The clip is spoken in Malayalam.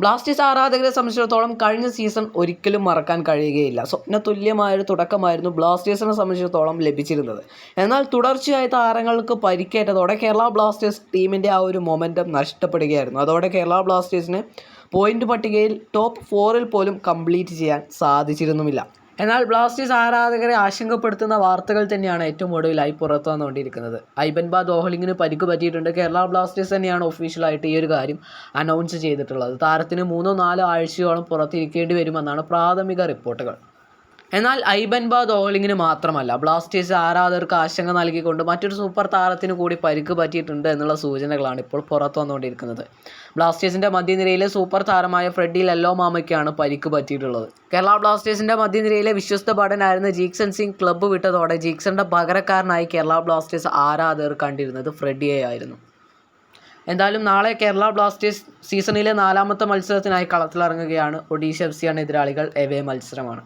ബ്ലാസ്റ്റേഴ്സ് ആരാധകരെ സംബന്ധിച്ചിടത്തോളം കഴിഞ്ഞ സീസൺ ഒരിക്കലും മറക്കാൻ കഴിയുകയില്ല. സ്വപ്ന തുല്യമായൊരു തുടക്കമായിരുന്നു ബ്ലാസ്റ്റേഴ്സിനെ സംബന്ധിച്ചിടത്തോളം ലഭിച്ചിരുന്നത്. എന്നാൽ തുടർച്ചയായി താരങ്ങൾക്ക് പരിക്കേറ്റതോടെ കേരള ബ്ലാസ്റ്റേഴ്സ് ടീമിന്റെ ആ ഒരു മൊമെന്റം നഷ്ടപ്പെടുകയായിരുന്നു. അതോടെ കേരള ബ്ലാസ്റ്റേഴ്സിന് പോയിന്റ് പട്ടികയിൽ ടോപ്പ് ഫോറിൽ പോലും കംപ്ലീറ്റ് ചെയ്യാൻ സാധിച്ചിരുന്നുമില്ല. എന്നാൽ ബ്ലാസ്റ്റേഴ്സ് ആരാധകരെ ആശങ്കപ്പെടുത്തുന്ന വാർത്തകൾ തന്നെയാണ് ഏറ്റവും ഒടുവിലായി പുറത്തു വന്നുകൊണ്ടിരിക്കുന്നത്. ഐബൻബാ ദോഹലിങ്ങിന് പരിക്ക് പറ്റിയിട്ടുണ്ട്. കേരള ബ്ലാസ്റ്റേഴ്സ് തന്നെയാണ് ഒഫീഷ്യലായിട്ട് ഈ ഒരു കാര്യം അനൗൺസ് ചെയ്തിട്ടുള്ളത്. താരത്തിന് മൂന്നോ നാലോ ആഴ്ചയോളം പുറത്തിരിക്കേണ്ടി വരുമെന്നാണ് പ്രാഥമിക റിപ്പോർട്ടുകൾ. എന്നാൽ ഐബൻബാദ് ഓളിങ്ങിന് മാത്രമല്ല ബ്ലാസ്റ്റേഴ്സ് ആരാധകർക്ക് ആശങ്ക നൽകിക്കൊണ്ട് മറ്റൊരു സൂപ്പർ താരത്തിന് കൂടി പരിക്ക് പറ്റിയിട്ടുണ്ട് എന്നുള്ള സൂചനകളാണ് ഇപ്പോൾ പുറത്തു വന്നുകൊണ്ടിരിക്കുന്നത്. ബ്ലാസ്റ്റേഴ്സിന്റെ മധ്യനിരയിലെ സൂപ്പർ താരമായ ഫ്രെഡി ലല്ലോ മാമയ്ക്കാണ് പരിക്ക് പറ്റിയിട്ടുള്ളത്. കേരള ബ്ലാസ്റ്റേഴ്സിന്റെ മധ്യനിരയിലെ വിശ്വസ്ത ഭടനായിരുന്ന ജീക്സൺ സിംഗ് ക്ലബ്ബ് വിട്ടതോടെ ജീക്സന്റെ പകരക്കാരനായി കേരള ബ്ലാസ്റ്റേഴ്സ് ആരാധകർ കണ്ടിരുന്നത് ഫ്രെഡിയെ ആയിരുന്നു എന്തായാലും നാളെ കേരള ബ്ലാസ്റ്റേഴ്സ് സീസണിലെ നാലാമത്തെ മത്സരത്തിനായി കളത്തിലിറങ്ങുകയാണ് ഒഡീഷ എഫ് സിയാണ് എതിരാളികൾ. എവേ മത്സരമാണ്.